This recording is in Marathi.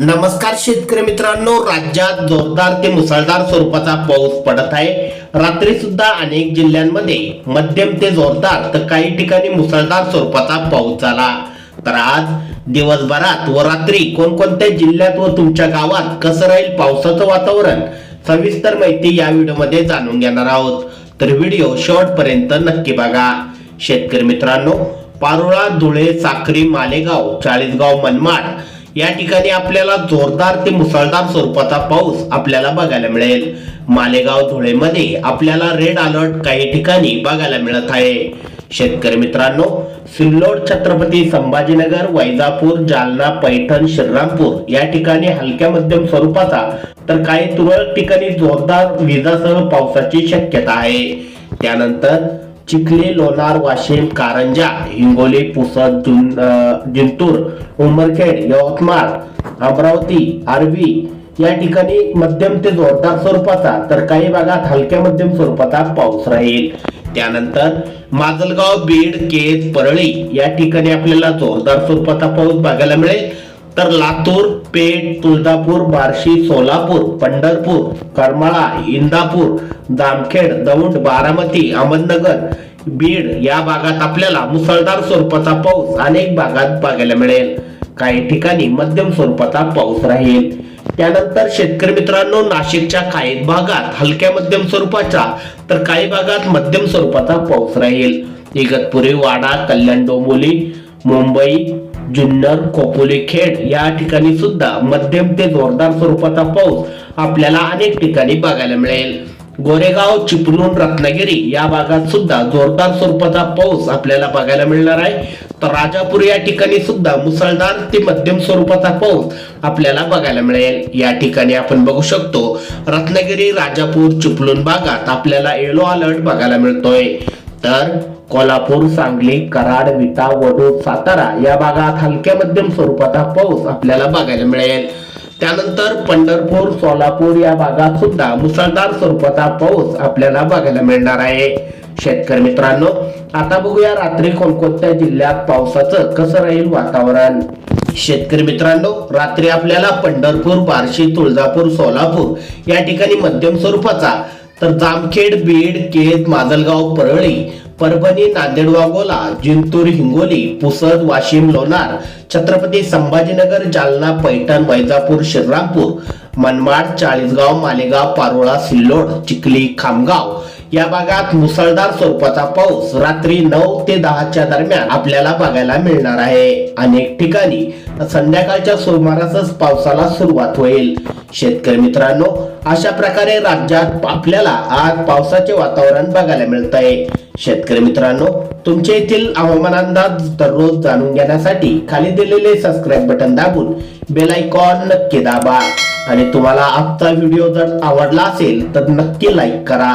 नमस्कार शेतकरी मित्रांनो राज्यात जोरदार ते मुसळधार स्वरूपाचा पाऊस पडत आहे. रात्री सुद्धा अनेक जिल्ह्यांमध्ये मध्यम ते जोरदार तर काही ठिकाणी मुसळधार स्वरूपाचा पाऊस झाला. तर आज दिवसभरात व रात्री कोणकोणत्या जिल्ह्यात व तुमच्या गावात कसं राहील पावसाचं वातावरण? सविस्तर माहिती या व्हिडिओमध्ये जाणून घेणार आहोत. तर व्हिडिओ शेवटपर्यंत नक्की बघा. शेतकरी मित्रांनो पारोळा धुळे साक्री मालेगाव चाळीसगाव मनमाड या ठिकाणी आपल्याला जोरदार ते मुसळधार स्वरूपाचा पाऊस आपल्याला बघायला मिळेल. मालेगाव धुळेमध्ये आपल्याला रेड अलर्ट काही ठिकाणी बघायला मिळत आहे. शेतकरी मित्रांनो सिल्लोड छत्रपती संभाजीनगर वैजापूर जालना पैठण श्रीरामपूर या ठिकाणी हलक्या मध्यम स्वरूपाचा तर काही तुरळक ठिकाणी जोरदार विजासह पावसाची शक्यता आहे. त्यानंतर चिखले लोणार वाशिम कारंजा हिंगोली पुसद जुन जिंतूर उमरखेड यवतमाळ अमरावती आर्वी या ठिकाणी मध्यम ते जोरदार स्वरूपाचा तर काही भागात हलक्या मध्यम स्वरूपाचा पाऊस राहील. त्यानंतर माजलगाव बीड केज परळी या ठिकाणी आपल्याला जोरदार स्वरूपाचा पाऊस बघायला मिळेल. तर लातूर पेठ तुळजापूर बार्शी सोलापूर पंढरपूर करमाळा इंदापूर जामखेड दौंड बारामती अहमदनगर बीड या भागात आपल्याला मुसळधार स्वरूपाचा पाऊस अनेक भागात बघायला मिळेल. काही ठिकाणी मध्यम स्वरूपाचा पाऊस राहील. त्यानंतर शेतकरी मित्रांनो नाशिकच्या काही भागात हलक्या मध्यम स्वरूपाचा तर काही भागात मध्यम स्वरूपाचा पाऊस राहील. इगतपुरी वाडा कल्याण डोंबोली मुंबई जुन्नर कोपोली खेड या ठिकाणी सुद्धा मध्यम ते जोरदार स्वरूपाचा पाऊस आपल्याला अनेक ठिकाणी बघायला मिळेल. गोरेगाव चिपळूण रत्नागिरी या भागात सुद्धा जोरदार स्वरूपाचा पाऊस आपल्याला बघायला मिळणार आहे. तर राजापूर या ठिकाणी सुद्धा मुसळधार ते मध्यम स्वरूपाचा पाऊस आपल्याला बघायला मिळेल. या ठिकाणी आपण बघू शकतो रत्नागिरी राजापूर चिपळूण भागात आपल्याला येलो अलर्ट बघायला मिळतोय. तर कोल्हापूर सांगली कराड विटा वडूर सातारा या भागात हलक्या मध्यम स्वरूपाचा पाऊस आपल्याला बघायला मिळेल. त्यानंतर पंढरपूर सोलापूर या भागात सुद्धा मुसळधार स्वरूपाचा पाऊस आपल्याला बघायला मिळणार आहे. शेतकरी मित्रांनो आता बघूया रात्री कोणकोणत्या जिल्ह्यात पावसाचं कसं राहील वातावरण. शेतकरी मित्रांनो रात्री आपल्याला पंढरपूर बार्शी तुळजापूर सोलापूर या ठिकाणी मध्यम स्वरूपाचा तर जामखेड बीड केत माजलगाव परळी परभणी नांदेड वाघोला जिंतूर हिंगोली पुसद वाशिम लोणार छत्रपती संभाजीनगर जालना पैठण वैजापूर श्रीरामपूर मनमाड चाळीसगाव मालेगाव पारोळा सिल्लोड चिखली खामगाव या भागात मुसळधार स्वरूपाचा पाऊस रात्री नऊ ते दहाच्या दरम्यान आपल्याला बघायला मिळणार आहे. अनेक ठिकाणी संध्याकाळच्या सुमारासच पावसाला सुरुवात होईल. शेतकरी मित्रांनो अशा प्रकारे राज्यात आपल्याला आज पावसाचे वातावरण बघायला मिळत आहे शेतकरी मित्रांनो तुमच्या येथील हवामान अंदाज दररोज जाणून घेण्यासाठी खाली दिलेले सबस्क्राईब बटन दाबून बेल आयकॉन नक्की दाबा. आणि तुम्हाला आजचा व्हिडिओ जर आवडला असेल तर नक्की लाईक करा.